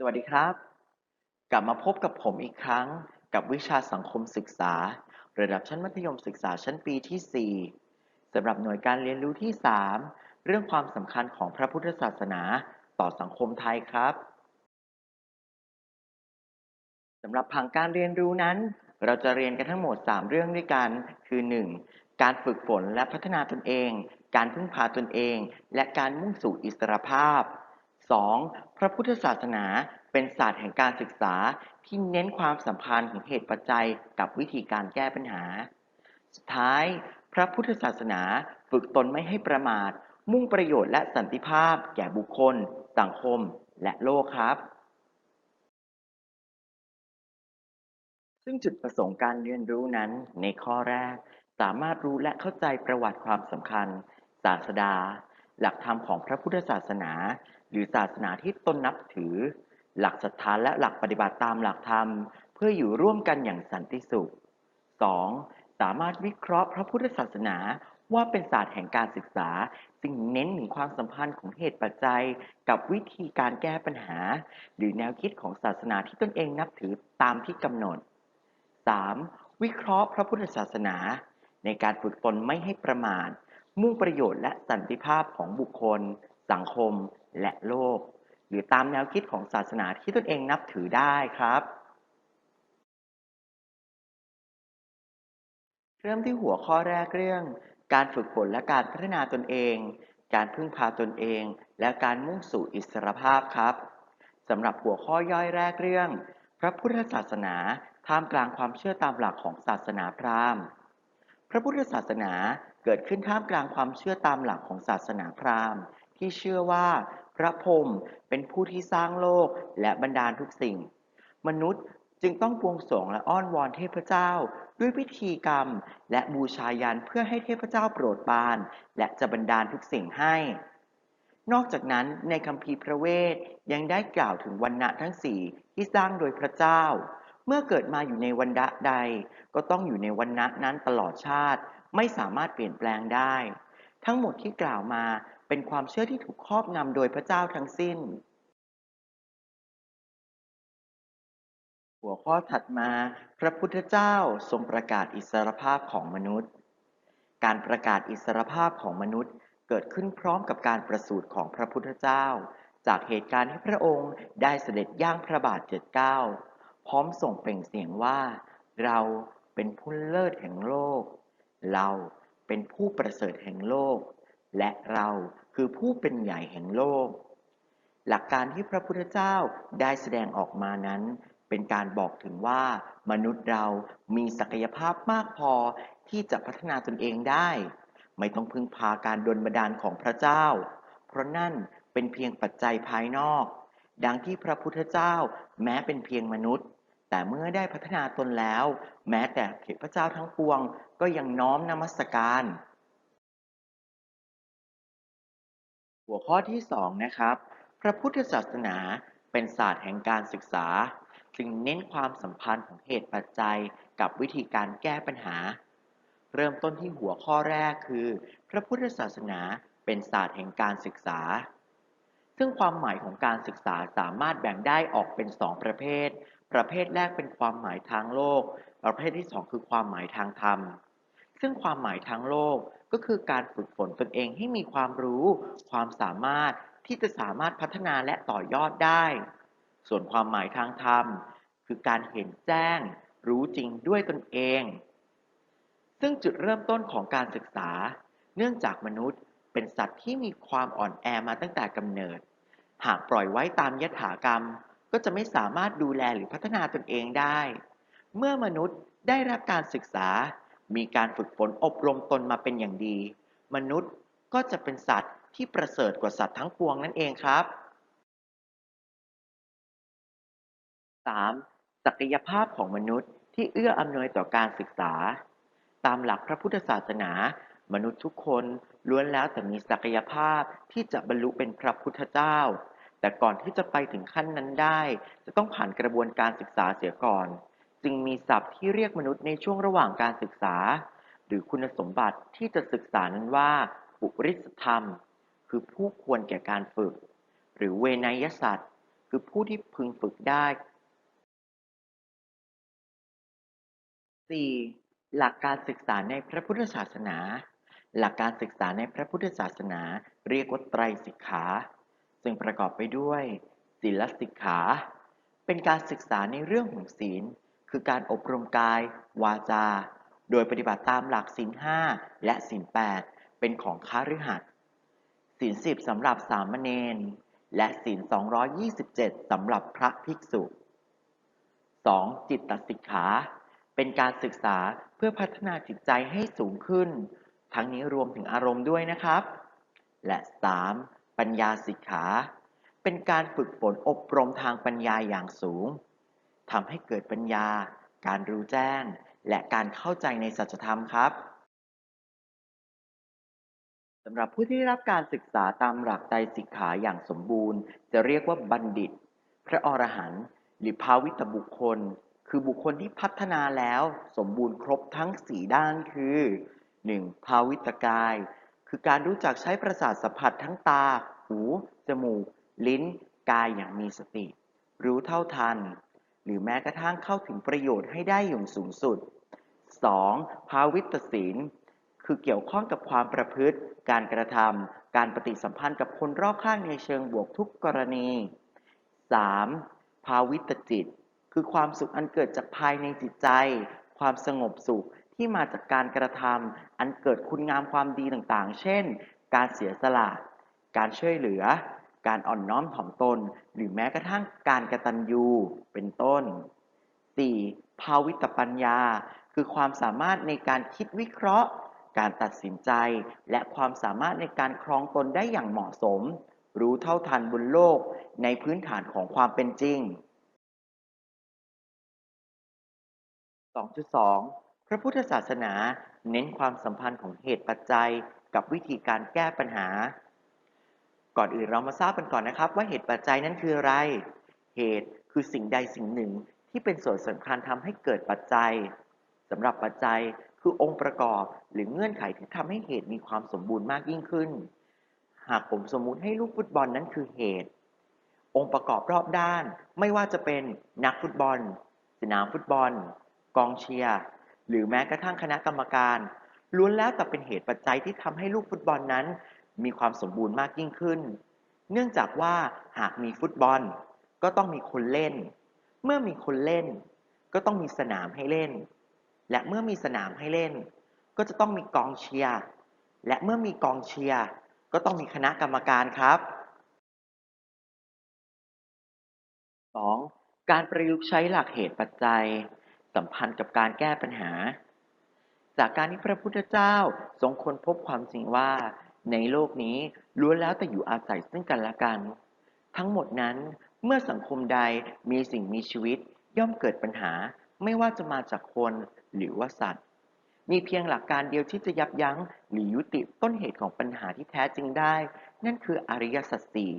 สวัสดีครับ กลับมาพบกับผมอีกครั้งกับวิชาสังคมศึกษา ระดับชั้นมัธยมศึกษาชั้นปีที่ 4สำหรับหน่วยการเรียนรู้ที่ 3 เรื่องความสำคัญของพระพุทธศาสนาต่อสังคมไทยครับสำหรับผังการเรียนรู้นั้น เราจะเรียนกันทั้งหมด 3 เรื่องด้วยกัน คือ 1. การฝึกฝนและพัฒนาตนเอง การพึ่งพาตนเอง และการมุ่งสู่อิสรภาพ 2. พระพุทธศาสนาเป็นศาสตร์แห่งการศึกษาที่เน้นความสัมพันธ์ของเหตุปัจจัยกับวิธีการแก้ปัญหา สุดท้าย พระพุทธศาสนาฝึกตนไม่ให้ประมาท มุ่งประโยชน์และสันติภาพ แก่บุคคล สังคม และโลกครับ ซึ่งจุดประสงค์การเรียนรู้นั้น ในข้อแรก สามารถรู้และเข้าใจประวัติความสำคัญ ศาสดา หลักธรรมของพระพุทธศาสนา หรือศาสนาที่ตนนับถือ หลักศรัทธาและหลักปฏิบัติตามหลักธรรม เพื่ออยู่ร่วมกันอย่างสันติสุข 2. สามารถวิเคราะห์พระพุทธศาสนาว่าเป็นศาสตร์แห่งการศึกษาซึ่งเน้นถึงความสัมพันธ์ของเหตุปัจจัย กับวิธีการแก้ปัญหา หรือแนวคิดของศาสนาที่ตนเองนับถือตามที่กำหนด 3. วิเคราะห์พระพุทธศาสนา ในการฝึกตนไม่ให้ประมาทมุ่งประโยชน์และสันติภาพของบุคคล สังคม และโลก หรือตามแนวคิดของศาสนาที่ตนเองนับถือได้ครับ เริ่มที่หัวข้อแรกเรื่อง การฝึกฝนและการพัฒนาตนเอง การพึ่งพาตนเอง และการมุ่งสู่อิสรภาพครับสำหรับหัวข้อย่อยแรกเรื่อง พระพุทธศาสนาท่ามกลางความเชื่อตามหลักของศาสนาพราหมณ์ พระพุทธศาสนาเกิดขึ้นท่ามกลางความเชื่อตามหลักของศาสนาพราหมณ์ ที่เชื่อว่า พระพรหมเป็นผู้ที่สร้างโลกและบรรดาลทุกสิ่ง มนุษย์จึงต้องบวงสรวงและอ้อนวอนเทพเจ้า ด้วยพิธีกรรมและบูชายันเพื่อให้เทพเจ้าโปรดปราน และจะบันดาลทุกสิ่งให้ นอกจากนั้นในคัมภีร์พระเวทยังได้กล่าวถึงวันณะทั้งสี่ที่สร้างโดยพระเจ้า เมื่อเกิดมาอยู่ในวันณะใด ก็ต้องอยู่ในวันณะนั้นตลอดชาติ ไม่สามารถเปลี่ยนแปลงได้ ทั้งหมดที่กล่าวมา เป็นความเชื่อที่ถูกครอบงำโดยพระเจ้าทั้งสิ้น หัวข้อถัดมา พระพุทธเจ้าทรงประกาศอิสรภาพของมนุษย์ การประกาศอิสรภาพของมนุษย์เกิดขึ้นพร้อมกับการประสูติของพระพุทธเจ้า จากเหตุการณ์ที่พระองค์ได้เสด็จย่างพระบาทเจ็ดเก้าพร้อมส่งเปล่งเสียงว่า เราเป็นผู้เลิศแห่งโลก เราเป็นผู้ประเสริฐแห่งโลก และเราคือผู้เป็นใหญ่แห่งโลก หลักการที่พระพุทธเจ้าได้แสดงออกมานั้น เป็นการบอกถึงว่า มนุษย์เรามีศักยภาพมากพอที่จะพัฒนาตนเองได้ ไม่ต้องพึ่งพาการดลบันดาลของพระเจ้า เพราะนั่นเป็นเพียงปัจจัยภายนอก ดังที่พระพุทธเจ้าแม้เป็นเพียงมนุษย์ แต่เมื่อได้พัฒนาตนแล้ว แม้แต่เทพเจ้าทั้งปวงก็ยังน้อมนมัสการ หัวข้อที่สองนะครับ พระพุทธศาสนาเป็นศาสตร์แห่งการศึกษา จึงเน้นความสัมพันธ์ของเหตุปัจจัยกับวิธีการแก้ปัญหา เริ่มต้นที่หัวข้อแรกคือ พระพุทธศาสนาเป็นศาสตร์แห่งการศึกษา ซึ่งความหมายของการศึกษาสามารถแบ่งได้ออกเป็นสองประเภท ประเภทแรกเป็นความหมายทางโลก ประเภทที่สองคือความหมายทางธรรม ซึ่งความหมายทางโลก ก็คือการฝึกฝนตนเองให้มีความรู้ ความสามารถที่จะสามารถพัฒนาและต่อยอดได้ ส่วนความหมายทางธรรม คือการเห็นแจ้ง รู้จริงด้วยตนเอง ซึ่งจุดเริ่มต้นของการศึกษา เนื่องจากมนุษย์เป็นสัตว์ที่มีความอ่อนแอมาตั้งแต่กำเนิด หากปล่อยไว้ตามยถากรรม ก็จะไม่สามารถดูแลหรือพัฒนาตนเองได้ เมื่อมนุษย์ได้รับการศึกษา มีการฝึกฝนอบรมตนมาเป็นอย่างดี มนุษย์ก็จะเป็นสัตว์ที่ประเสริฐกว่าสัตว์ทั้งปวงนั่นเองครับ 3. ศักยภาพของมนุษย์ที่เอื้ออำนวยต่อการศึกษา ตามหลักพระพุทธศาสนา มนุษย์ทุกคนล้วนแล้วแต่มีศักยภาพที่จะบรรลุเป็นพระพุทธเจ้า แต่ก่อนที่จะไปถึงขั้นนั้นได้ จะต้องผ่านกระบวนการศึกษาเสียก่อน จึงมีศัพท์ที่เรียกมนุษย์ในช่วงระหว่างการศึกษา หรือคุณสมบัติที่จะศึกษานั้นว่าปุริสธรรม คือผู้ควรแก่การฝึก หรือเวนยสัตว์คือผู้ที่พึงฝึกได้ 4. หลักการศึกษาในพระพุทธศาสนา หลักการศึกษาในพระพุทธศาสนา เรียกว่าไตรสิกขา ซึ่งประกอบไปด้วยศีลสิกขา เป็นการศึกษาในเรื่องของศีล คือการอบรมกาย วาจา โดยปฏิบัติตามหลักศีลห้าและศีลแปดเป็นของค้าฤหัสศีลสิบสำหรับสามเณรและศีล 227 สำหรับพระภิกษุ 2. จิตตสิกขา เป็นการศึกษาเพื่อพัฒนาจิตใจให้สูงขึ้น ทั้งนี้รวมถึงอารมณ์ด้วยนะครับ และ 3. ปัญญาสิกขา เป็นการฝึกฝนอบรมทางปัญญาอย่างสูง ทำให้เกิดปัญญา การรู้แจ้ง และการเข้าใจในสัจธรรมครับสำหรับผู้ที่ได้รับการศึกษาตามหลักใจสิกขาอย่างสมบูรณ์ จะเรียกว่าบัณฑิต พระอรหันต์หรือภาวิตบุคคล คือบุคคลที่พัฒนาแล้วสมบูรณ์ครบทั้งสี่ด้านคือ 1. ภาวิตกาย คือการรู้จักใช้ประสาทสัมผัสทั้งตา หู จมูก ลิ้น กายอย่างมีสติ รู้เท่าทัน หรือแม้กระทั่งเข้าถึงประโยชน์ให้ได้อย่างสูงสุด 2. ภาวิตศีล คือเกี่ยวข้องกับความประพฤติ การกระทำการปฏิสัมพันธ์กับคนรอบข้างในเชิงบวกทุกกรณี 3. ภาวิตจิต คือความสุขอันเกิดจากภายในจิตใจ ความสงบสุขที่มาจากการกระทำอันเกิดคุณงามความดีต่างๆ เช่น การเสียสละ การช่วยเหลือ การอ่อนน้อมถ่อมตน หรือแม้กระทั่งการกระตันยูเป็นต้น 4. ภาวิตปัญญา คือความสามารถในการคิดวิเคราะห์ การตัดสินใจ และความสามารถในการครองตนได้อย่างเหมาะสม รู้เท่าทันบนโลกในพื้นฐานของความเป็นจริง 2.2 พระพุทธศาสนาเน้นความสัมพันธ์ของเหตุปัจจัย กับวิธีการแก้ปัญหา ก่อนอื่นเรามาทราบกันก่อนนะครับว่าเหตุปัจจัยนั้นคืออะไร เหตุคือสิ่งใดสิ่งหนึ่งที่เป็นส่วนสำคัญทำให้เกิดปัจจัยสำหรับปัจจัยคือองค์ประกอบหรือเงื่อนไขที่ทำให้เหตุมีความสมบูรณ์มากยิ่งขึ้น หากผมสมมุติให้ลูกฟุตบอลนั้นคือเหตุ องค์ประกอบรอบด้าน ไม่ว่าจะเป็นนักฟุตบอล สนามฟุตบอล กองเชียร์หรือแม้กระทั่งคณะกรรมการล้วนแล้วแต่เป็นเหตุปัจจัยที่ทำให้ลูกฟุตบอลนั้น มีความสมบูรณ์มากยิ่งขึ้น เนื่องจากว่าหากมีฟุตบอล ก็ต้องมีคนเล่น เมื่อมีคนเล่น ก็ต้องมีสนามให้เล่น และเมื่อมีสนามให้เล่น ก็จะต้องมีกองเชียร์ และเมื่อมีกองเชียร์ ก็ต้องมีคณะกรรมการครับ 2. การประยุกต์ใช้หลักเหตุปัจจัย สัมพันธ์กับการแก้ปัญหา จากการที่พระพุทธเจ้าทรงค้นพบความจริงว่า ในโลกนี้ล้วนแล้วแต่อยู่อาศัยซึ่งกันและกัน ทั้งหมดนั้นเมื่อสังคมใดมีสิ่งมีชีวิต ย่อมเกิดปัญหาไม่ว่าจะมาจากคนหรือว่าสัตว์ มีเพียงหลักการเดียวที่จะยับยั้งหรือยุติต้นเหตุของปัญหาที่แท้จริงได้ นั่นคืออริยสัจสี่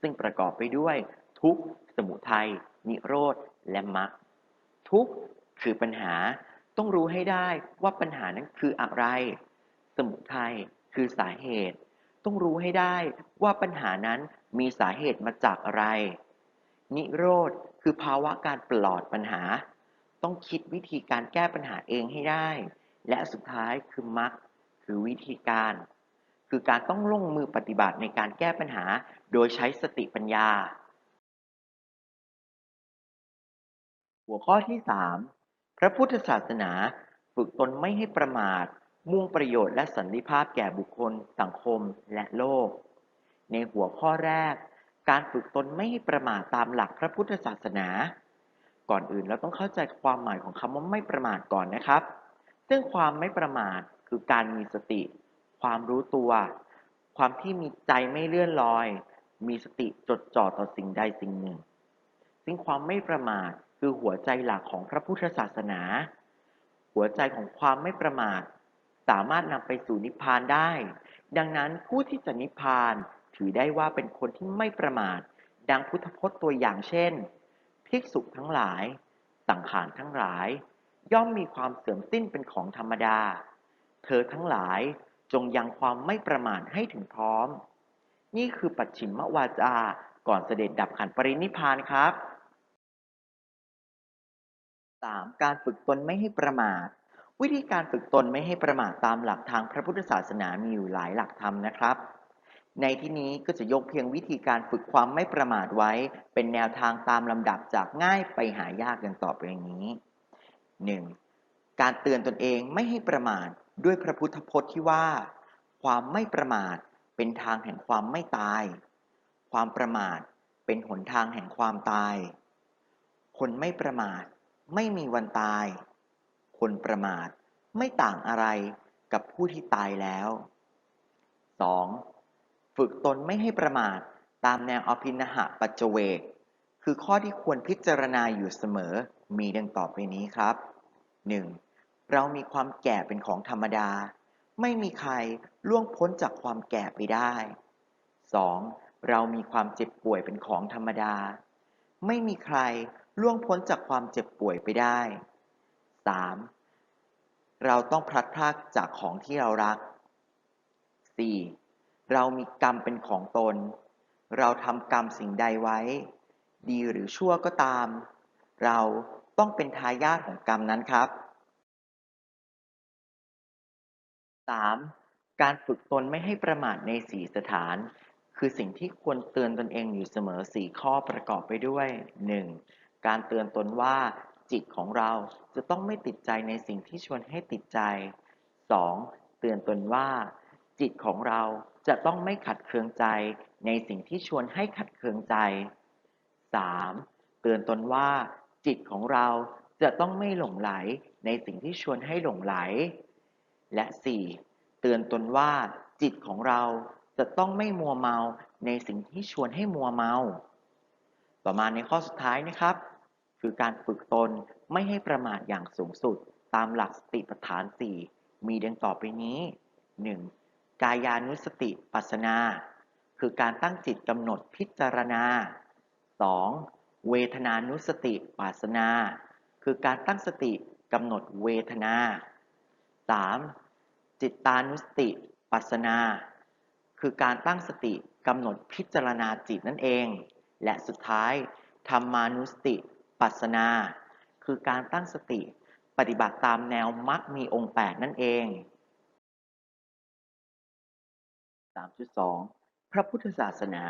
ซึ่งประกอบไปด้วยทุกข์สมุทัยนิโรธและมรรคทุกข์คือปัญหาต้องรู้ให้ได้ว่าปัญหานั้นคืออะไร สมุทัยคือสาเหตุ ต้องรู้ให้ได้ว่าปัญหานั้นมีสาเหตุมาจากอะไร นิโรธคือภาวะการปลอดปัญหา ต้องคิดวิธีการแก้ปัญหาเองให้ได้ และสุดท้ายคือมรรคคือวิธีการ คือการต้องลงมือปฏิบัติในการแก้ปัญหา โดยใช้สติปัญญา หัวข้อที่ 3 พระพุทธศาสนาฝึกตนไม่ให้ประมาท มุ่งประโยชน์และสันติภาพแก่บุคคล สังคม และโลก ในหัวข้อแรก การฝึกตนไม่ประมาทตามหลักพระพุทธศาสนา ก่อนอื่นเราต้องเข้าใจความหมายของคำว่าไม่ประมาทก่อนนะครับ ซึ่งความไม่ประมาทคือการมีสติ ความรู้ตัว ความที่มีใจไม่เลื่อนลอย มีสติจดจ่อต่อสิ่งใดสิ่งหนึ่ง ซึ่งความไม่ประมาทคือหัวใจหลักของพระพุทธศาสนา หัวใจของความไม่ประมาท สามารถนำไปสู่นิพพานได้ ดังนั้นผู้ที่จะนิพพานถือได้ว่าเป็นคนที่ไม่ประมาท ดังพุทธพจน์ตัวอย่างเช่น ภิกษุทั้งหลาย สังขารทั้งหลาย ย่อมมีความเสื่อมสิ้นเป็นของธรรมดา เธอทั้งหลายจงยังความไม่ประมาทให้ถึงพร้อม นี่คือปัจฉิมวาจาก่อนเสด็จดับขันปรินิพพานครับ 3. การฝึกตนไม่ให้ประมาท วิธีการฝึกตนไม่ให้ประมาทตามหลักทางพระพุทธศาสนามีอยู่หลายหลักธรรมนะครับ ในที่นี้ก็จะยกเพียงวิธีการฝึกความไม่ประมาทไว้ เป็นแนวทางตามลำดับจากง่ายไปหายากดังต่อไปนี้ 1. การเตือนตนเองไม่ให้ประมาทด้วยพระพุทธพจน์ที่ว่า ความไม่ประมาทเป็นทางแห่งความไม่ตาย ความประมาทเป็นหนทางแห่งความตาย คนไม่ประมาทไม่มีวันตาย คนประมาทไม่ต่างอะไรกับผู้ที่ตายแล้ว 2. ฝึกตนไม่ให้ประมาทตามแนวอภินหะปัจเจเวก คือข้อที่ควรพิจารณาอยู่เสมอมีดังต่อไปนี้ครับ 1. เรามีความแก่เป็นของธรรมดา ไม่มีใครล่วงพ้นจากความแก่ไปได้ 2. เรามีความเจ็บป่วยเป็นของธรรมดา ไม่มีใครล่วงพ้นจากความเจ็บป่วยไปได้ 3. เราต้องพลัดพรากจากของที่เรารัก 4. เรามีกรรมเป็นของตน เราทำกรรมสิ่งใดไว้ ดีหรือชั่วก็ตาม เราต้องเป็นทายาทของกรรมนั้นครับ 3. การฝึกตนไม่ให้ประมาทในสีสถาน คือสิ่งที่ควรเตือนตนเองอยู่เสมอสี่ข้อประกอบไปด้วย 1. การเตือนตนว่า จิตของเราจะต้องไม่ติดใจในสิ่งที่ชวนให้ติดใจ 2. เตือนตนว่า จิตของเราจะต้องไม่ขัดเคืองใจในสิ่งที่ชวนให้ขัดเคืองใจ 3. เตือนตนว่า จิตของเราจะต้องไม่หลงไหลในสิ่งที่ชวนให้หลงไหล และ 4. เตือนตนว่า จิตของเราจะต้องไม่มัวเมาในสิ่งที่ชวนให้มัวเมา ต่อมาในข้อสุดท้ายนะครับ คือการฝึกตนไม่ให้ประมาทอย่างสูงสุด ตามหลักสติปัฏฐาน 4 มีดังต่อไปนี้ 1. กายานุสติปัสสนา คือการตั้งจิตกำหนดพิจารณา 2. เวทนานุสติปัสสนา คือการตั้งสติกำหนดเวทนา 3. จิตตานุสติปัสสนา คือการตั้งสติกำหนดพิจารณาจิตนั่นเอง และสุดท้ายธรรมานุสติ ปัสนา คือการตั้งสติปฏิบัติตามแนวมรรมีองค์ 8 นั่นเอง 3.2 พระพุทธศาสนา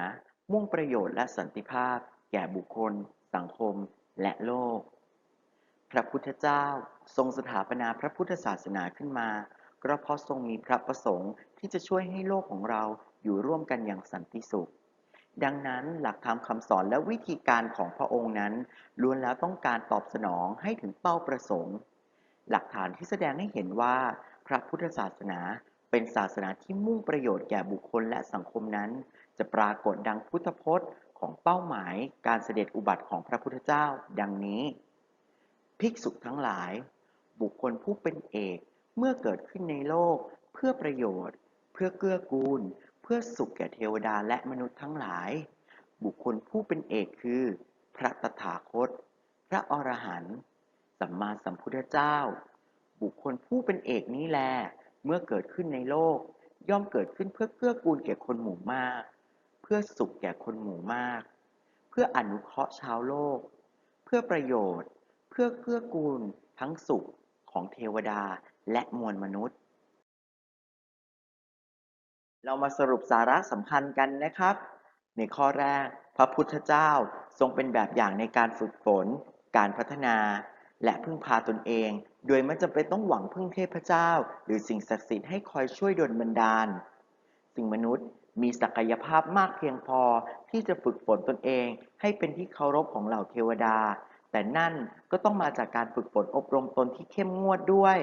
มุ่งประโยชน์และสันติภาพ แก่บุคคล สังคม และโลก พระพุทธเจ้าทรงสถาปนาพระพุทธศาสนาขึ้นมา ก็เพราะทรงมีพระประสงค์ที่จะช่วยให้โลกของเราอยู่ร่วมกันอย่างสันติสุข ดังนั้นหลักธรรมคำสอนและวิธีการของพระองค์นั้นล้วนแล้วต้องการตอบสนองให้ถึงเป้าประสงค์ หลักฐานที่แสดงให้เห็นว่าพระพุทธศาสนาเป็นศาสนาที่มุ่งประโยชน์แก่บุคคลและสังคมนั้น จะปรากฏดังพุทธพจน์ ของเป้าหมายการเสด็จอุบัติของพระพุทธเจ้า ดังนี้ ภิกษุทั้งหลาย บุคคลผู้เป็นเอกเมื่อเกิดขึ้นในโลก เพื่อประโยชน์ เพื่อเกื้อกูล เพื่อสุขแก่เทวดาและมนุษย์ทั้งหลาย บุคคลผู้เป็นเอกคือ พระตถาคต พระอรหันต์สัมมาสัมพุทธเจ้า บุคคลผู้เป็นเอกนี้แล เมื่อเกิดขึ้นในโลก ย่อมเกิดขึ้นเพื่อเกื้อกูลแก่คนหมู่มาก เพื่อสุขแก่คนหมู่มาก เพื่ออนุเคราะห์ชาวโลก เพื่อประโยชน์ เพื่อเกื้อกูลทั้งสุขของเทวดาและมวลมนุษย์ เรามาสรุปสาระสำคัญกันนะครับ ในข้อแรก พระพุทธเจ้าทรงเป็นแบบอย่างในการฝึกฝน การพัฒนา และพึ่งพาตนเอง โดยไม่จำเป็นต้องหวังพึ่งเทพเจ้า หรือสิ่งศักดิ์สิทธิ์ให้คอยช่วยดลบันดาลสิ่งมนุษย์มีศักยภาพมากเพียงพอที่จะฝึกฝนตนเอง ให้เป็นที่เคารพของเหล่าเทวดา แต่นั่นก็ต้องมาจากการฝึกฝนอบรมตนที่เข้มงวดด้วย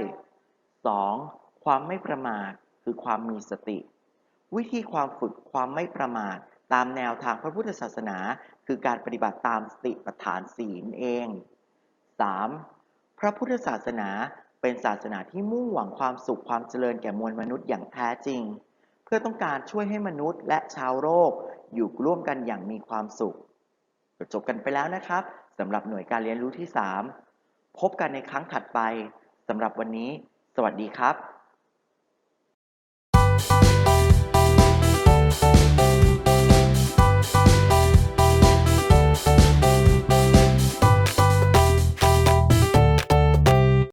2. ความไม่ประมาทคือความมีสติ วิธีความฝึกความไม่ประมาทตามแนวทางพระพุทธศาสนา คือการปฏิบัติตามสติปัฏฐานศีลเอง 3. พระพุทธศาสนาเป็นศาสนาที่มุ่งหวังความสุขความเจริญแก่มวลมนุษย์อย่างแท้จริง เพื่อต้องการช่วยให้มนุษย์และชาวโลกอยู่ร่วมกันอย่างมีความสุขจบกันไปแล้วนะครับสำหรับหน่วยการเรียนรู้ที่ 3 พบกันในครั้งถัดไปสำหรับวันนี้ สวัสดีครับ